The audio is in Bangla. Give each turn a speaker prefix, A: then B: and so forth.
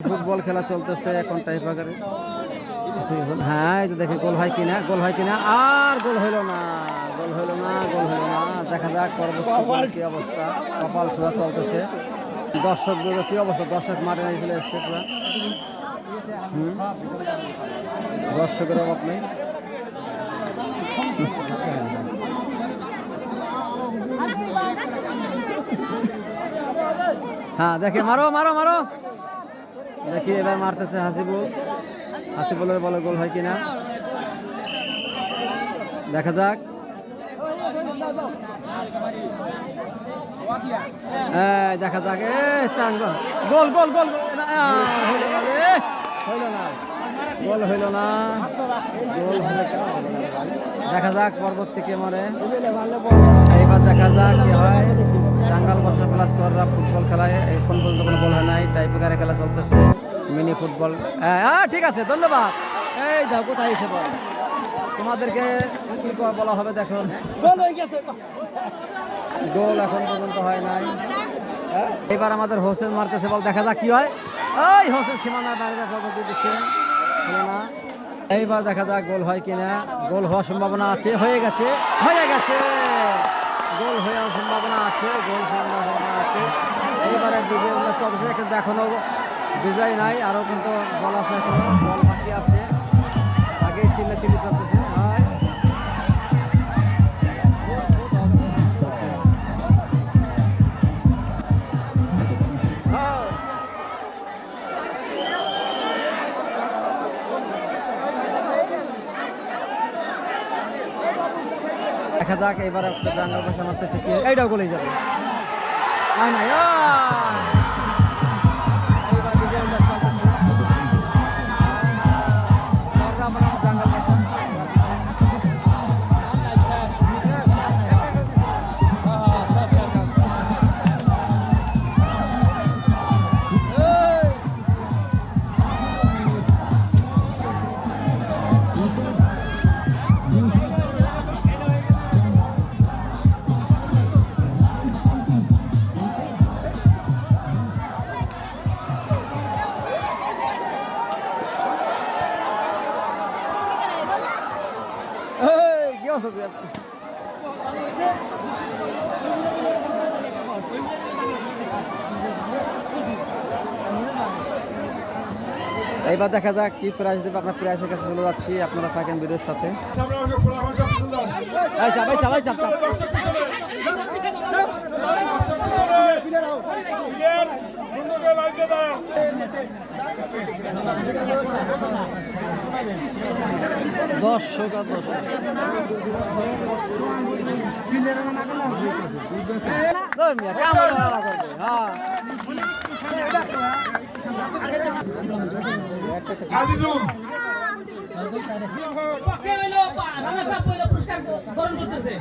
A: ফুটবল খেলা চলতেছে এখন টাইপ আকারে হ্যাঁ এই তো দেখি গোল হয় কিনা, গোল হয় কিনা? আর গোল হইল না, গোল হইল না, গোল হইল না। দেখা যাক পরবর্তী কি অবস্থা। কপাল খোলা চলতেছে। দর্শক কি অবস্থা? দর্শক মাঠে চলে এসছে পুরা। হুম? দর্শকের অভাব নেই। হ্যাঁ দেখে মারো মারো মারো। দেখি এবার মারতেছে হাসিবুল। হাসিবুলের বলে গোল হয় কিনা? দেখা যাক। দেখা যাক। গোল। গোল গোল হইল না গোল হইল না। গোল? দেখা যাক, পরবর্তী কে মরে। এইবার দেখা যাক কি হয়। টাঙ্গাল বর্ষা প্লাস কররা ফুটবল খেলায় এখন পর্যন্ত কোনো বল হয় নাই টাইপিকারে খেলা চলতেছে মিনি ফুটবল হ্যাঁ হ্যাঁ, ঠিক আছে ধন্যবাদ। এই যাও কোথায় এসে বল তোমাদেরকে কি বলা হবে দেখুন। গোল এখন পর্যন্ত হয় নাই। হ্যাঁ, এবার আমাদের হোসেন মারতেছে বল দেখা যাক কি হয়। ওই হোসেন সীমানার বাইরে খবর দিয়ে দিচ্ছে। এইবার দেখা যাক গোল হয় কিনা। গোল হওয়ার সম্ভাবনা আছে হয়ে গেছে হয়ে গেছে গোল হওয়ার সম্ভাবনা আছে গোল হওয়ার সম্ভাবনা আছে চলছে কিন্তু এখনও বিজয় নাই কিন্তু বল আছে বল বাকি আছে। চিল্লা চলতেছে দেখা যাক এবার একটা জাঙ্গাল বসে মারতেছে কি এইটাও গোলেই যাবে। না এইবার দেখা যাক কি প্রাইস দেবে। আপনার প্রাইসের কাছে চলে যাচ্ছি। আপনারা থাকেন ভিডিওর সাথে। এই দর্শক আর দর্শক? হ্যাঁ।
B: পুরস্কার গ্রহণ করতেছে